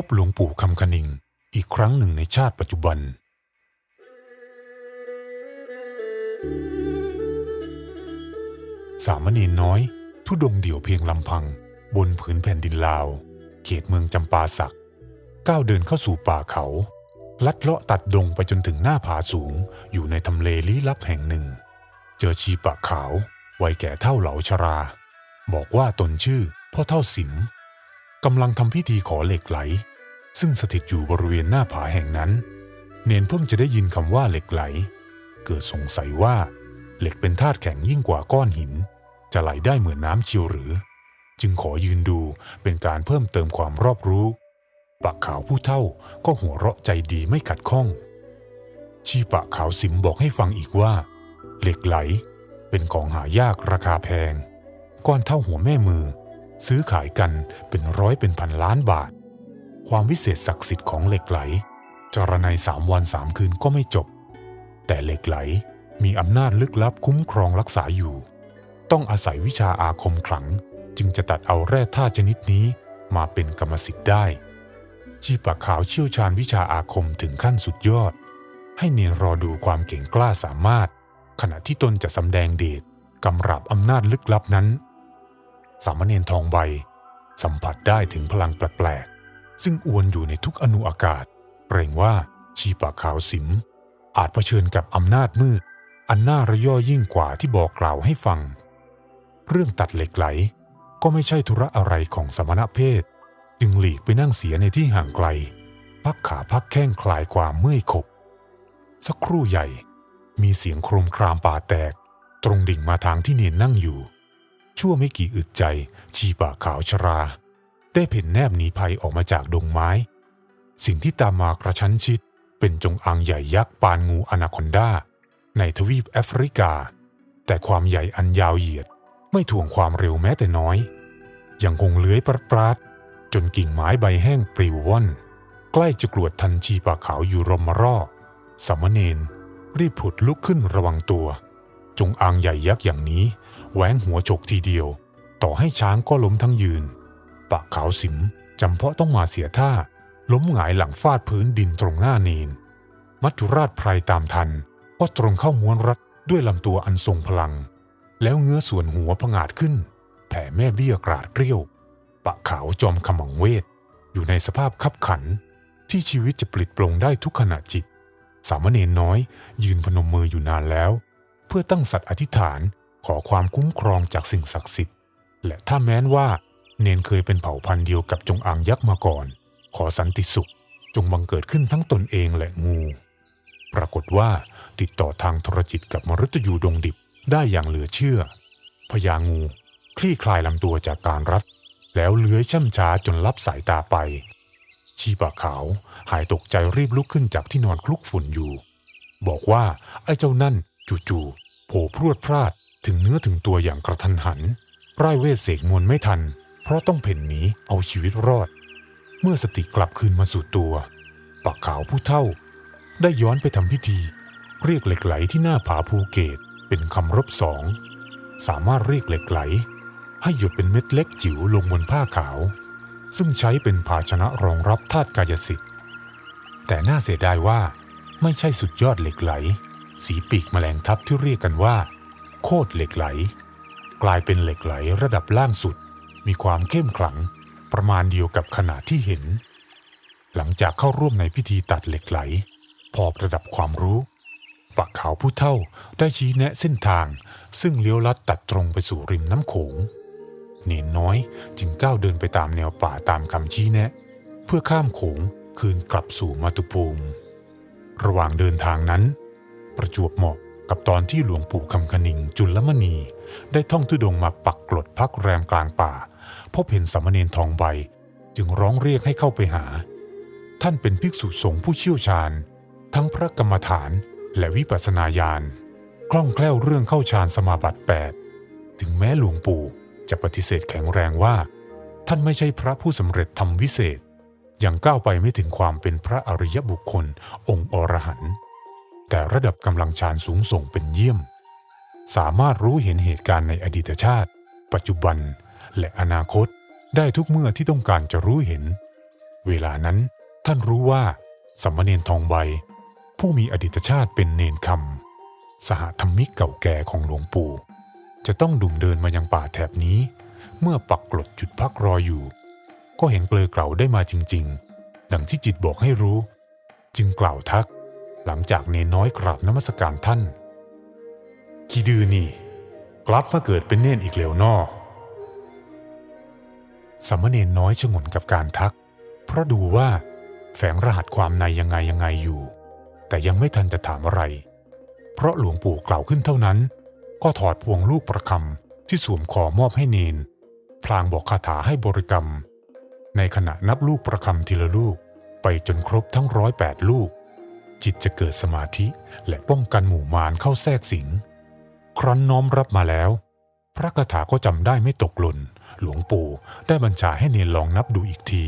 พบหลวงปู่คำคณิงอีกครั้งหนึ่งในชาติปัจจุบัน สามเณรน้อย ทุดงเดี่ยวเพียงลำพัง บนผืนแผ่นดินลาว เขตเมืองจำปาสัก ก้าวเดินเข้าสู่ป่าเขา ลัดเลาะตัดดงไปจนถึงหน้าผาสูงอยู่ในทำเลลี้ลับแห่งหนึ่ง เจอชีปะขาว วัยแก่เท่าเหลาชรา บอกว่าตนชื่อพ่อเท่าสิม กำลังทำพิธีขอเหล็กไหล ซึ่งสถิตอยู่บริเวณหน้าผาแห่งนั้น เนนเพิ่งจะได้ยินคำว่าเหล็กไหล เกิดสงสัยว่าเหล็กเป็นธาตุแข็งยิ่งกว่าก้อนหิน จะไหลได้เหมือนน้ำเชียวหรือ จึงขอยืนดูเป็นการเพิ่มเติมความรอบรู้ปะขาวผู้เท่าก็หัวเราะใจดีไม่ขัดข้อง ชีปะขาวสิมบอกให้ฟังอีกว่า เหล็กไหล เป็นของหายากราคาแพง ก้อนเท่าหัวแม่มือ ซื้อขายกันเป็นร้อยเป็นพันล้านบาท ความวิเศษศักดิ์สิทธิ์ของเหล็กไหล จรนัยสามวันสามคืนก็ไม่จบ แต่เหล็กไหลมีอำนาจลึกลับคุ้มครองรักษาอยู่ ต้องอาศัยวิชาอาคมขลัง จึงจะตัดเอาแร่ธาตุชนิดนี้มาเป็นกรรมสิทธิ์ได้ ชีปะขาวเชี่ยวชาญวิชาอาคมถึงขั้นสุดยอด ให้เนียนรอดูความเก่งกล้าสามารถ ขณะที่ตนจะสำแดงเดชกำราบอำนาจลึกลับนั้น สามเณรทองใบ สัมผัสได้ถึงพลังแปลกๆ ซึ่งอวนอยู่ในทุกอนุอากาศ เกรงว่าชีปะขาวสิม อาจเผชิญกับอำนาจมืด อันน่าระย่อยิ่งกว่าที่บอกกล่าวให้ฟัง เรื่องตัดเหล็กไหลก็ไม่ใช่ธุระอะไรของสมณเพศ จึงหลีกไปนั่งเสียในที่ห่างไกล พักขาพักแข้งคลายความเมื่อยขบ สักครู่ใหญ่ มีเสียงโครมครามป่าแตก ตรงดิ่งมาทางที่เนียนนั่งอยู่ ชั่วไม่กี่อึดใจ ชีปากขาวชรา ได้เพ่นแนบหนีภัยออกมาจากดงไม้ สิ่งที่ตามมากระชั้นชิด เป็นจงอางใหญ่ยักษ์ปานงูอนาคอนดา ในทวีปแอฟริกา แต่ความใหญ่อันยาวเหยียด ไม่ถ่วงความเร็วแม้แต่น้อย ยังคงเลื้อยปราดปราดจนกิ่งไม้ใบแห้งปลิวว่อนใกล้จะกรวดทันชีปากขาวอยู่รมร่อสามเณรรีบผุดลุกขึ้นระวังตัว จงอางใหญ่ยักษ์อย่างนี้ แหวงหัวฉกทีเดียว ต่อให้ช้างก็ล้มทั้งยืน ปะขาวสิมจำเพาะต้องมาเสียท่า ล้มหงายหลังฟาดพื้นดินตรงหน้าเนนมัจจุราชไพรตามทัน ก็ตรงเข้าม้วนรัดด้วยลำตัวอันทรงพลัง แล้วเงื้อส่วนหัวผงาดขึ้น แผ่แม่เบี้ยกราดเกลี้ยว ปะขาวจอมขมังเวท อยู่ในสภาพคับขัน ที่ชีวิตจะปลิดปลงได้ทุกขณะจิต สามเณรน้อยยืนพนมมืออยู่นานแล้ว เพื่อตั้งสัตย์อธิษฐาน ขอความคุ้มครองจากสิ่งศักดิ์สิทธิ์ และถ้าแม้นว่าเนนเคยเป็นเผ่าพันธุ์เดียวกับจงอางยักษ์มาก่อน ขอสันติสุข จงบังเกิดขึ้นทั้งตนเองและงู ปรากฏว่าติดต่อทางโทรจิตกับมฤตยูดงดิบได้อย่างเหลือเชื่อพญางูคลี่คลายลำตัวจากการรัด แล้วเลื้อยช่ำช้าจนลับสายตาไป ชีปะขาวหายตกใจรีบลุกขึ้นจากที่นอนคลุกฝุ่นอยู่ บอกว่าไอ้เจ้านั่นจู่ๆโผล่พรวดพลาด ถึงเนื้อถึงตัวอย่างกระทันหันไร้เวทเสกมวลไม่ทัน เพราะต้องเพ่นหนีเอาชีวิตรอด เมื่อสติกลับคืนมาสู่ตัวปากขาวผู้เท่า ได้ย้อนไปทำพิธี เรียกเหล็กไหลที่หน้าผาภูเกตเป็นคำรบสอง สามารถเรียกเหล็กไหล ให้หยดเป็นเม็ดเล็กจิ๋วลงบนผ้าขาว ซึ่งใช้เป็นภาชนะรองรับธาตุกายสิทธิ์ แต่น่าเสียดายว่าไม่ใช่สุดยอดเหล็กไหล สีปีกแมลงทับที่เรียกกันว่า โคตรเหล็กไหล กลายเป็นเหล็กไหลระดับล่างสุด มีความเข้มขลังประมาณเดียวกับขนาดที่เห็น หลังจากเข้าร่วมในพิธีตัดเหล็กไหล พอระดับความรู้ปะขาวผู้เท่าได้ชี้แนะเส้นทาง ซึ่งเลี้ยวลัดตัดตรงไปสู่ริมน้ำโขง เนนน้อยจึงก้าวเดินไปตามแนวป่าตามคำชี้แนะ เพื่อข้ามโขงคืนกลับสู่มาตุภูมิ ระหว่างเดินทางนั้น ประจวบเหมาะ กับตอนที่หลวงปู่คำคณิงจุลมณี ได้ท่องทุดงมาปักกลดพักแรมกลางป่า พบเห็นสามเณรทองใบ จึงร้องเรียกให้เข้าไปหา ท่านเป็นภิกษุสงฆ์ผู้เชี่ยวชาญ ทั้งพระกรรมฐานและวิปัสสนาญาณคล่องแคล่วเรื่องเข้าฌานสมาบัติ 8 ถึงแม้หลวงปู่จะปฏิเสธแข็งแรงว่า ท่านไม่ใช่พระผู้สำเร็จทำวิเศษยังก้าวไปไม่ถึงความเป็นพระอริยบุคคลองค์อรหันต์ แต่ระดับกำลังฌานสูงส่งเป็นเยี่ยม สามารถรู้เห็นเหตุการณ์ในอดีตชาติ ปัจจุบัน และอนาคตได้ทุกเมื่อที่ต้องการจะรู้เห็น เวลานั้นท่านรู้ว่าสัมมเนนทองใบ ผู้มีอดีตชาติเป็นเนนคำสหธรรมิกเก่าแก่ของหลวงปู่ จะต้องดุ่มเดินมายังป่าแถบนี้ เมื่อปักกลดจุดพักรออยู่ ก็เห็นเปลือเกล่าได้มาจริง ๆ ดังที่จิตบอกให้รู้ จึงกล่าวทัก หลังจากเนนน้อยกราบนมัสการท่าน ขี้ดื้อนี่ กลับมาเกิดเป็นเนนอีกแล้วนอสามเณรน้อยชงนกับการทัก เพราะดูว่า แฝงรหัสความในยังไงยังไงอยู่ แต่ยังไม่ทันจะถามอะไร เพราะหลวงปู่กล่าวขึ้นเท่านั้น ก็ถอดพวงลูกประคำที่สวมคอมอบให้เนน พลางบอกคาถาให้บริกรรม ในขณะนับลูกประคำทีละลูกไปจนครบทั้งร้อยแปดลูก จิตจะเกิดสมาธิและป้องกันหมู่มารเข้าแทรกสิง ครั้นน้อมรับมาแล้ว พระคาถาก็จำได้ไม่ตกหล่น หลวงปู่ได้บัญชาให้เนนลองนับดูอีกที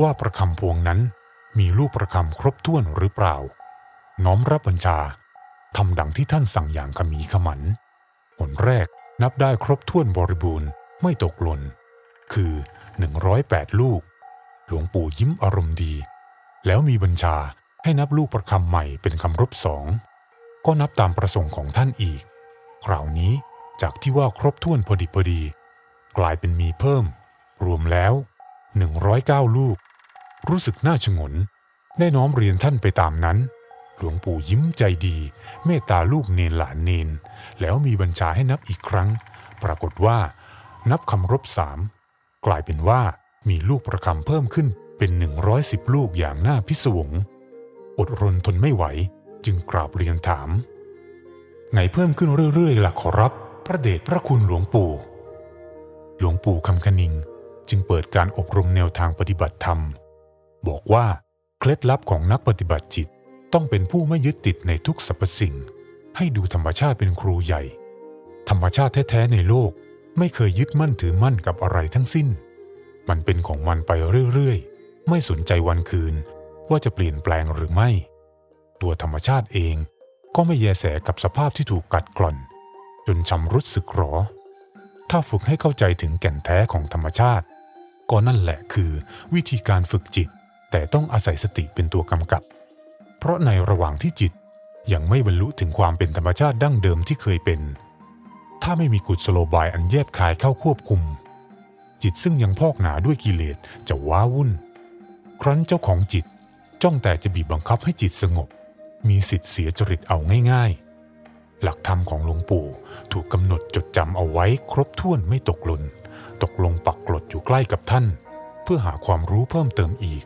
ว่าประคำพวงนั้นมีลูกประคำครบถ้วนหรือเปล่า น้อมรับบัญชาทำดังที่ท่านสั่งอย่างขมีขมันผลแรกนับได้ครบถ้วนบริบูรณ์ไม่ตกหล่น คือ 108 ลูก หลวงปู่ยิ้มอารมณ์ดี แล้วมีบัญชา ให้นับลูกประคำใหม่เป็นคำรบสอง ก็นับตามประสงค์ของท่านอีก คราวนี้จากที่ว่าครบถ้วนพอดีพอดี กลายเป็นมีเพิ่ม รวมแล้ว 109 ลูก รู้สึกน่าชงน ได้น้อมเรียนท่านไปตามนั้น หลวงปู่ยิ้มใจดี เมตตาลูกเนนหลานเนน แล้วมีบัญชาให้นับอีกครั้ง ปรากฏว่า นับคำรบสามกลายเป็นว่ามีลูกประคำเพิ่มขึ้นเป็น 110 ลูกอย่างน่าพิศวง อดรนทนไม่ไหว จึงกราบเรียนถาม ไงเพิ่มขึ้นเรื่อยๆล่ะขอรับ พระเดชพระคุณหลวงปู่ หลวงปู่คำคณิง จึงเปิดการอบรมแนวทางปฏิบัติธรรม บอกว่าเคล็ดลับของนักปฏิบัติจิตต้องเป็นผู้ไม่ยึดติดในทุกสรรพสิ่ง ให้ดูธรรมชาติเป็นครูใหญ่ ธรรมชาติแท้ๆในโลกไม่เคยยึดมั่นถือมั่นกับอะไรทั้งสิ้น มันเป็นของมันไปเรื่อยๆ ไม่สนใจวันคืน ว่าจะเปลี่ยนแปลงหรือไม่ ตัวธรรมชาติเองก็ไม่แยแสกับสภาพที่ถูกกัดกร่อน จนชำรุดสึกหรอ ถ้าฝึกให้เข้าใจถึงแก่นแท้ของธรรมชาติ ก็นั่นแหละคือวิธีการฝึกจิต แต่ต้องอาศัยสติเป็นตัวกำกับ เพราะในระหว่างที่จิตยังไม่บรรลุถึงความเป็นธรรมชาติดั้งเดิมที่เคยเป็น ถ้าไม่มีกุศโลบายอันแยบคายเข้าควบคุม จิตซึ่งยังพอกหนาด้วยกิเลสจะว้าวุ่น ครั้นเจ้าของจิต จ้องแต่จะบีบบังคับให้จิตสงบ มีสิทธิ์เสียจริตเอาง่ายๆ หลักธรรมของหลวงปู่ถูกกำหนดจดจำเอาไว้ครบถ้วนไม่ตกหล่นตกลงปักกลดอยู่ใกล้กับท่าน เพื่อหาความรู้เพิ่มเติมอีก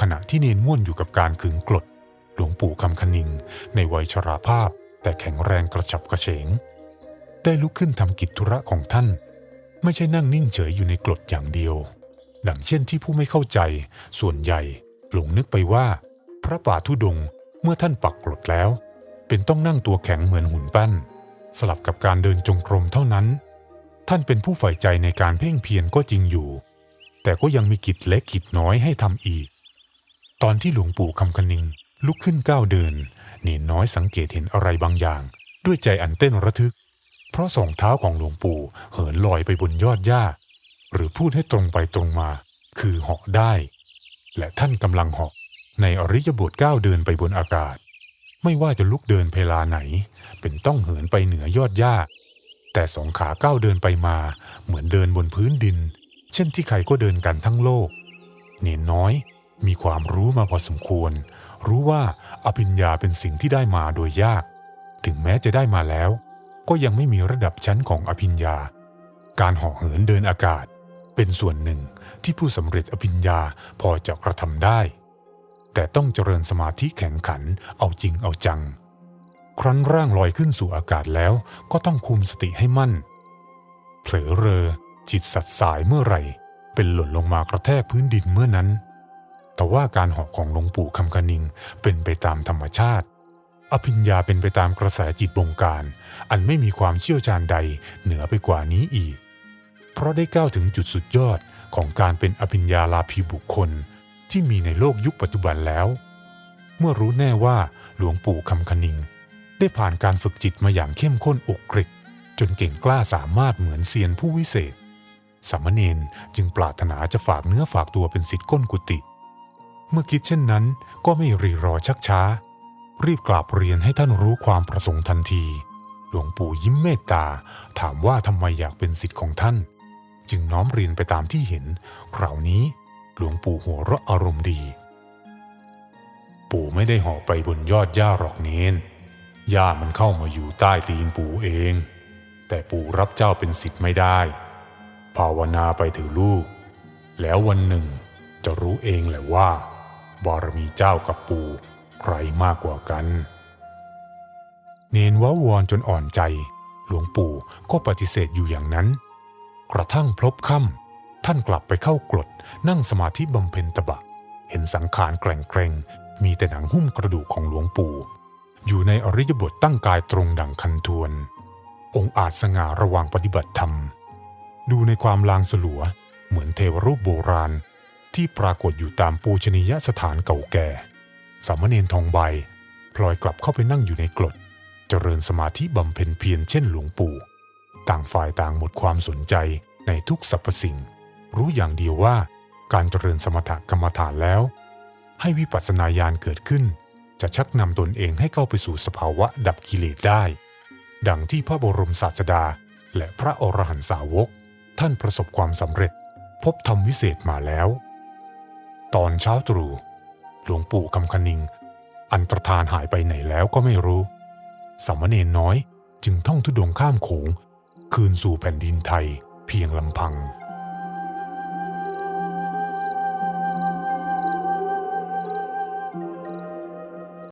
ขณะที่เนนม่วนอยู่กับการขึงกลด หลวงปู่คำคณิง ในวัยชราภาพ แต่แข็งแรงกระฉับกระเฉง ได้ลุกขึ้นทำกิจธุระของท่าน ไม่ใช่นั่งนิ่งเฉยอยู่ในกรดอย่างเดียว ดังเช่นที่ผู้ไม่เข้าใจ ส่วนใหญ่ หลงนึกไปว่า พระป่าทุดงเมื่อท่านปักกรดแล้ว เป็นต้องนั่งตัวแข็งเหมือนหุ่นปั้น สลับกับการเดินจงกรมเท่านั้น ท่านเป็นผู้ใฝ่ใจในการเพ่งเพียรก็จริงอยู่ แต่ก็ยังมีกิจเล็กกิจน้อยให้ทำอีก ตอนที่หลวงปู่คำคณิงลุกขึ้นก้าวเดินเนนน้อยสังเกตเห็นอะไรบางอย่าง ด้วยใจอันเต้นระทึก เพราะสองเท้าของหลวงปู่เหินลอยไปบนยอดหญ้า หรือพูดให้ตรงไปตรงมา คือเหาะได้ และท่านกำลังเหาะในอริยบทก้าวเดินไปบนอากาศ ไม่ว่าจะลุกเดินเพลาไหน เป็นต้องเหินไปเหนือยอดหญ้า แต่สองขาก้าวเดินไปมาเหมือนเดินบนพื้นดิน เช่นที่ใครก็เดินกันทั้งโลก เนนน้อยมีความรู้มาพอสมควร รู้ว่าอภิญญาเป็นสิ่งที่ได้มาโดยยาก ถึงแม้จะได้มาแล้ว ก็ยังไม่มีระดับชั้นของอภิญญา การหาะเหินเดินอากาศ เป็นส่วนหนึ่งที่ผู้สำเร็จอภิญญาพอจะกระทำได้ แต่ต้องเจริญสมาธิแข็งขันเอาจริงเอาจัง ครั้นร่างลอยขึ้นสู่อากาศแล้วก็ต้องคุมสติให้มั่น เผลอเรอจิตสัดสายเมื่อไหร่ เป็นหล่นลงมากระแทกพื้นดินเมื่อนั้น แต่ว่าการหาะของหลวงปู่คำคณิงเป็นไปตามธรรมชาติ อภิญญาเป็นไปตามกระแสจิตบงการ อันไม่มีความเชี่ยวชาญใดเหนือไปกว่านี้อีก เพราะได้ก้าวถึงจุดสุดยอดของการเป็นอภิญญาลาภีบุคคลที่มีในโลกยุคปัจจุบันแล้ว เมื่อรู้แน่ว่าหลวงปู่คำคณิง ได้ผ่านการฝึกจิตมาอย่างเข้มข้นอกกริกจนเก่งกล้าสามารถเหมือนเซียนผู้วิเศษ สามเณรจึงปรารถนาจะฝากเนื้อฝากตัวเป็นสิทธิ์ก้นกุฏิเมื่อคิดเช่นนั้นก็ไม่รีรอชักช้า รีบกราบเรียนให้ท่านรู้ความประสงค์ทันที หลวงปู่ยิ้มเมตตาถามว่าทำไมอยากเป็นสิทธิ์ของท่าน จึงน้อมเรียนไปตามที่เห็น คราวนี้หลวงปู่หัวเราะอารมณ์ดี ปู่ไม่ได้หาะไปบนยอดหญ้าหรอกเนนหญ้ามันเข้ามาอยู่ใต้ตีนปู่เอง แต่ปู่รับเจ้าเป็นสิทธิ์ไม่ได้ ภาวนาไปเถอลูก แล้ววันหนึ่งจะรู้เองแหละว่า บารมีเจ้ากับปู่ใครมากกว่ากัน เนนว้าวอนจนอ่อนใจ หลวงปู่ก็ปฏิเสธอยู่อย่างนั้น กระทั่งพลบค่ำท่านกลับไปเข้ากรดนั่งสมาธิบำเพ็ญตบะ เห็นสังขารแกร่งเกรงมีแต่หนังหุ้มกระดูกของหลวงปู่ อยู่ในอริยบทตั้งกายตรงดังคันทวน องอาจสง่าระหว่างปฏิบัติธรรม ดูในความลางสลัว เหมือนเทวรูปโบราณ ที่ปรากฏอยู่ตามปูชนียสถานเก่าแก่ สามเณรทองใบพลอยกลับเข้าไปนั่งอยู่ในกรดเจริญสมาธิบำเพ็ญเพียรเช่นหลวงปู่ ต่างฝ่ายต่างหมดความสนใจในทุกสรรพสิ่ง รู้อย่างเดียวว่าการเจริญสมถกรรมฐานแล้ว ให้วิปัสสนาญาณเกิดขึ้น จะชักนำตนเองให้เข้าไปสู่สภาวะดับกิเลสได้ ดังที่พระบรมศาสดา และพระอรหันตสาวก ท่านประสบความสำเร็จ พบธรรมวิเศษมาแล้ว ตอนเช้าตรู่หลวงปู่คำคณิง อันตรธานหายไปไหนแล้วก็ไม่รู้สามเณรน้อยจึงท่องทุดงข้ามโขง คืนสู่แผ่นดินไทยเพียงลำพัง